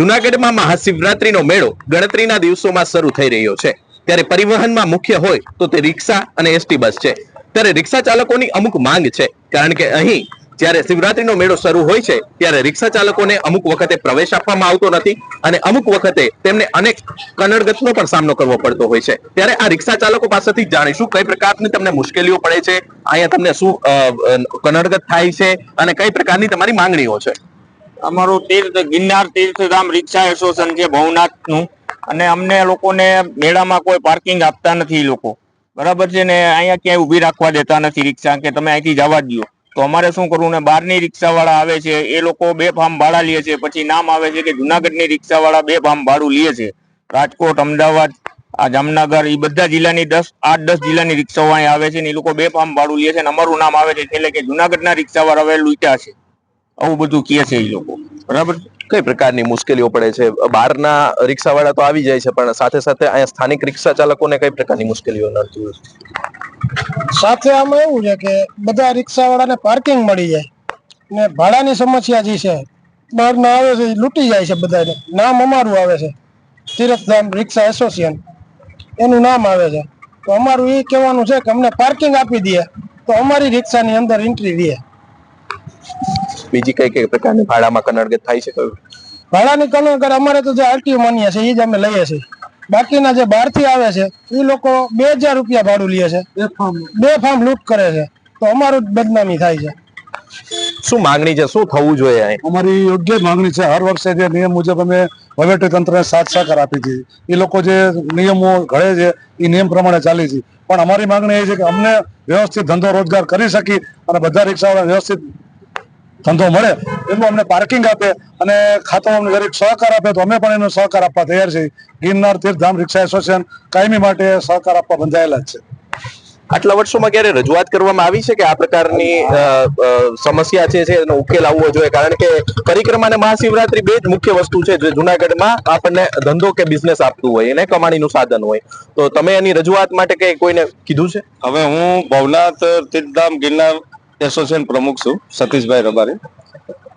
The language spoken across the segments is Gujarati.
જુનાગઢમાં મહાશિવરાત્રીનો મેળો ગણતરીના દિવસોમાં શરૂ થઈ રહ્યો છે. ત્યારે પરિવહનમાં મુખ્ય હોય તો તે રિક્ષા અને એસટી બસ છે. ત્યારે રિક્ષા ચાલકોની અમુક માંગ છે. કારણ કે અહીં જ્યારે શિવરાત્રીનો મેળો શરૂ હોય છે, ત્યારે રિક્ષા ચાલકોને અમુક વખતે પ્રવેશ આપવામાં આવતો નથી અને અમુક વખતે તેમને અનેક કનડગતનો પણ સામનો કરવો પડતો હોય છે. ત્યારે આ રિક્ષા ચાલકો પાસેથી જાણીશું કઈ પ્રકારની તમને મુશ્કેલીઓ પડે છે, અહીંયા તમને શું કનડગત થાય છે અને કઈ પ્રકારની તમારી માંગણીઓ છે. અમારું તીર્થ, ગિરનાર તીર્થધામ રિક્ષા એસોસિએશન છે ભવનાથનું. અને અમને લોકોને મેળામાં કોઈ પાર્કિંગ આપતા નથી લોકો. બરાબર છે ને? અહીંયા ક્યાંય ઊભી રાખવા દેતા નથી રિક્ષા કે તમે અહીંથી જવા દો તો અમારે શું કરવું ને? બહારની રિક્ષાવાળા આવે છે, એ લોકો બે ફાર્મ ભાડા લે છે. પછી નામ આવે છે કે જુનાગઢની રિક્ષાવાળા બે ફાર્મ ભાડું લે છે. રાજકોટ, અમદાવાદ, આ જામનગર એ બધા જિલ્લાની દસ, આઠ, દસ જિલ્લાની રિક્ષાઓ આવે છે ને? એ લોકો બે ફાર્મ ભાડું લે છે ને? અમારું નામ આવે છે એટલે કે જુનાગઢના રિક્ષાવાળા હવે લૂંટ્યા છે. આવું બધું કહે છે એ લોકો. બરાબર? કઈ પ્રકારની મુશ્કેલીઓ પડે છે? બહારના રિક્ષાવાળા તો આવી જાય છે, પણ સાથે સાથે અહીંયા સ્થાનિક રિક્ષા ચાલકોને કઈ પ્રકારની મુશ્કેલીઓ નડતી હોય સાથે આમાં એવું છે કે બધા રિક્ષાવાળાને પાર્કિંગ મળી જાય. ને ભાડાની સમસ્યા જે છે, બહારના આવે છે, લૂંટી જાય છે બધાને. નામ અમારું આવે છે. Tirathdham rickshaw association. એનું નામ આવે છે. તો અમારું એ કહેવાનું છે કે અમને પાર્કિંગ આપી દે, તો અમારી રિક્ષાની અંદર એન્ટ્રી દે બીજી કઈ કઈ પ્રકારની ભાડામાં કનડગત થાય છે કયું ભાડાની કનડગત અમારે તો જે આરટીઓ માન્ય છે એ જ અમે લઈએ છીએ. બાકીના જે બહારથી આવે છે એ લોકો બે હજાર રૂપિયા ભાડું લે છે. બે ફાર્મ લૂંટ કરે છે. તો અમારું બદનામી થાય છે. શું માંગણી છે? શું થવું જોઈએ અમારી યોગ્ય માંગણી છે. હર વર્ષે જે નિયમ મુજબ અમે વહીવટી તંત્રને સાથ સહકાર આપી છે. એ લોકો જે નિયમો ઘડે છે એ નિયમ પ્રમાણે ચાલી છે. પણ અમારી માંગણી એ છે કે અમને વ્યવસ્થિત ધંધો રોજગાર કરી શકી અને બધા રિક્ષાવાળા વ્યવસ્થિત ધંધો મળે એટલું અમને પાર્કિંગ આપે અને ખાતો અમને દરેક સહકાર આપે તો અમે પણ એનો સહકાર આપવા તૈયાર છીએ. ગિરનાર તીર્થધામ રિક્ષા એસોસિએશન કાયમી માટે સહકાર આપવા બંધાયેલા જ છે. આટલા વર્ષોમાં ક્યારે રજૂઆત કરવામાં આવી છે કે આ પ્રકારની સમસ્યા છે છે એનો ઉકેલ આવવો જોઈએ? કારણ કે પરિક્રમા અને મહાશિવરાત્રી બે જ મુખ્ય વસ્તુ છે જે જુનાગઢમાં આપણને ધંધો કે બિઝનેસ આપતું હોય એને કમાણીનું સાધન હોય. તો તમે એની રજૂઆત માટે કઈ કોઈને કીધું છે? હવે હું ભવનાથ તીર્થધામ ગિરનાર એસોસિએશન પ્રમુખ છું, સતીશભાઈ રબારી.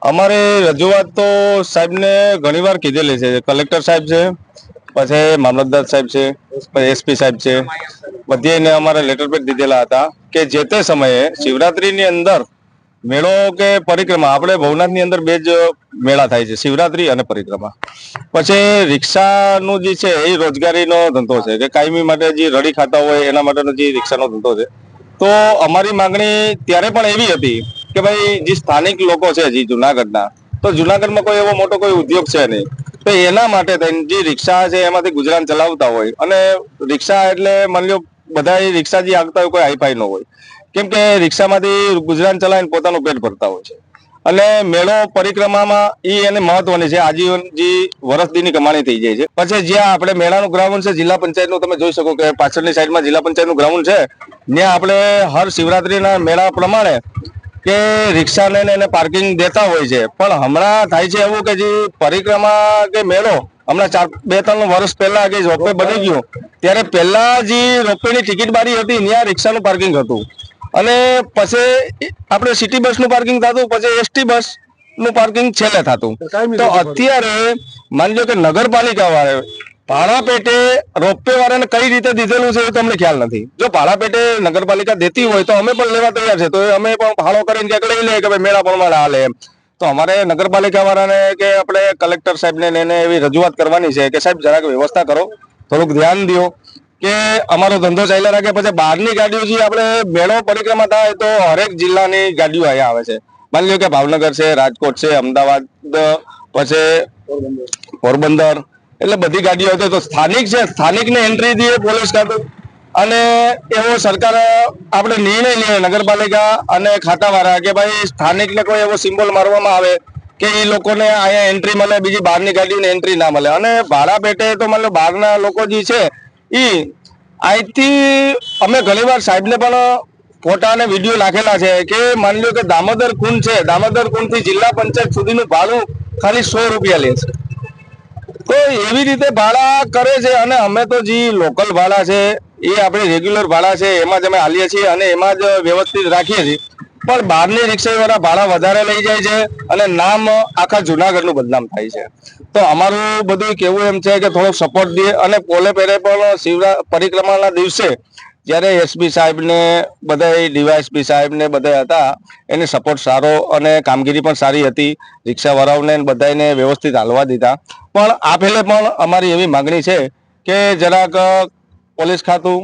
અમારે રજૂઆત તો સાહેબને ઘણીવાર કીધેલી છે. કલેક્ટર સાહેબ છે, પછી મામલતદાર સાહેબ છે એસપી સાહેબ છે. બધીને અમારે લેટર પેડ દીધેલા હતા કે જે તે સમયે શિવરાત્રીની અંદર મેળો કે પરિક્રમા, આપણે ભવનાથની અંદર બે જ મેળા થાય છે, શિવરાત્રી અને પરિક્રમા. પછી રિક્ષાનું જે છે એ રોજગારીનો ધંધો છે કે કાયમી માટે જે રડી ખાતા હોય એના માટેનો જે રિક્ષાનો ધંધો છે. તો અમારી માંગણી ત્યારે પણ એવી હતી કે ભાઈ, જે સ્થાનિક લોકો છે જે જુનાગઢના, તો જુનાગઢમાં કોઈ એવો મોટો કોઈ ઉદ્યોગ છે નહીં. તો એના માટે થઈને જે રિક્ષા છે એમાંથી ગુજરાન ચલાવતા હોય, અને રિક્ષા એટલે માની લો બધા રિક્ષા જે આગતા હોય, કોઈ હાઈફાઈ ન હોય. કેમ કે રિક્ષામાંથી ગુજરાન ચલાવીને પોતાનું પેટ ભરતા હોય છે. અને મેળો પરિક્રમામાં એ એને મહત્વની છે. આજીવન જે વરસદીની કમાણી થઈ જાય છે. પછી જ્યાં આપણે મેળાનું ગ્રાઉન્ડ છે, જિલ્લા પંચાયતનું, તમે જોઈ શકો કે પાછળની સાઈડમાં જિલ્લા પંચાયતનું ગ્રાઉન્ડ છે. ત્યાં આપણે હર શિવરાત્રીના મેળા પ્રમાણે કે રિક્ષાને લઈને એને પાર્કિંગ દેતા હોય છે. પણ હમણાં થાય છે એવું કે જે પરિક્રમા કે મેળો હમણાં ચાર, બે, ત્રણ વર્ષ પહેલા કે રોપવે બની ગયું, ત્યારે પહેલા જે રોપવેની ટિકિટ બારી હતી, ત્યાં રિક્ષાનું પાર્કિંગ હતું. અને પછી આપણે સિટી બસનું પાર્કિંગ થતું પછી એસટી બસનું પાર્કિંગ છેલ્લે થતું. તો અત્યારે માની લો કે નગરપાલિકા વાળે ભાડા પેટે રોપવે વાળાને કઈ રીતે દીધેલું છે એ તમને ખ્યાલ નથી. જો ભાડા પેટે નગરપાલિકા દેતી હોય તો અમે પણ લેવા તૈયાર છે તો અમે પણ ભાડો કરીને ક્યાંક લઈ લઈએ કે ભાઈ મેળા પ્રમાણે હાલે એમ. તો અમારે નગરપાલિકા વાળાને કે આપણે કલેક્ટર સાહેબને ને એને એવી રજૂઆત કરવાની છે કે સાહેબ જરાક વ્યવસ્થા કરો થોડુંક ધ્યાન દો. કે અમારો ધંધો ચાલ્યા રાખે, પછી બહારની ગાડીઓ જે આપણે મેળો પરિક્રમા થાય તો હરેક જિલ્લાની ગાડીઓ અહીંયા આવે છે. માની લો કે ભાવનગર છે, રાજકોટ છે, અમદાવાદ, પછી પોરબંદર, એટલે બધી ગાડીઓ આવતી તો સ્થાનિક છે, સ્થાનિકને એન્ટ્રી દઈએ પોલીસ ખાતું. અને એવો સરકાર આપણે નિર્ણય લઈએ નગરપાલિકા અને ખાતાવાળા કે ભાઈ સ્થાનિકને કોઈ એવો સિમ્બોલ મારવામાં આવે કે એ લોકોને અહીંયા એન્ટ્રી મળે, બીજી બહારની ગાડીઓને એન્ટ્રી ના મળે. અને ભાડા પેટે તો મતલબ બહારના લોકો જે છે એ અહીંથી અમે ઘણીવાર સાહેબને પણ ફોટા અને વીડિયો નાખેલા છે કે માની લો કે દામોદર કુંડ છે, દામોદર કુંડથી જિલ્લા પંચાયત સુધીનું ભાડું ખાલી સો રૂપિયા લે છે. તો એવી રીતે ભાડા કરે છે અને અમે તો જે લોકલ ભાડા છે, એ આપણે રેગ્યુલર ભાડા છે, એમાં જ અમે હાલીએ છીએ અને એમાં જ વ્યવસ્થિત રાખીએ છીએ. પણ બહારની રિક્ષા વાળા ભાડા વધારે લઈ જાય છે અને નામ આખા જુનાગઢનું બદનામ થાય છે. તો અમારું બધું કેવું એમ છે કે થોડો સપોર્ટ દે અને પોલે પેરે પણ શિવરા પરિક્રમાના દિવસે જ્યારે એસપી સાહેબ ને બધા ડીવાયએસપી સાહેબ ને બધા હતા, એને સપોર્ટ સારો અને કામગીરી પણ સારી હતી. રિક્ષાવાળાઓને બધાને વ્યવસ્થિત હાલવા દીધા. પણ આ પહેલે પણ અમારી એવી માગણી છે કે જરાક પોલીસ ખાતું,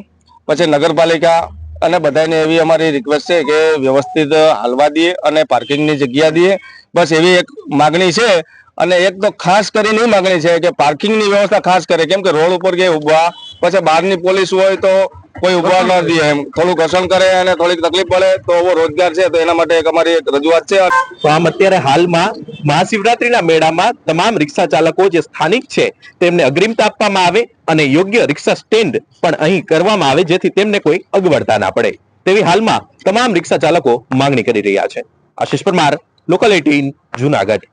પછી નગરપાલિકા અને બધાને એવી અમારી રિક્વેસ્ટ છે કે વ્યવસ્થિત હાલવા દઈએ અને પાર્કિંગની જગ્યા દઈએ. બસ એવી એક માગણી છે અને એક તો ખાસ કરીને એ માગણી છે કે પાર્કિંગની વ્યવસ્થા ખાસ કરે. કેમ કે રોડ ઉપર કે ઊભા પછી બહારની પોલીસ હોય તો કોઈ ઊભા ન દે એમ. થોડું ઘર્ષણ કરે અને થોડીક તકલીફ પડે તો રોજગાર છે તો એના માટે એક અમારી એક રજૂઆત છે. તો આમ અત્યારે હાલમાં મહાશિવરાત્રીના મેળામાં તમામ રિક્ષા ચાલકો જે સ્થાનિક છે, તેમને અગ્રિમતા આપવામાં આવે અને યોગ્ય રિક્ષા સ્ટેન્ડ પણ અહીં કરવામાં આવે જેથી તેમને કોઈ અગવડતા ના પડે. તેવી હાલમાં તમામ રિક્ષા ચાલકો માંગણી કરી રહ્યા છે. Ashish Parmar local eighteen Junagadh.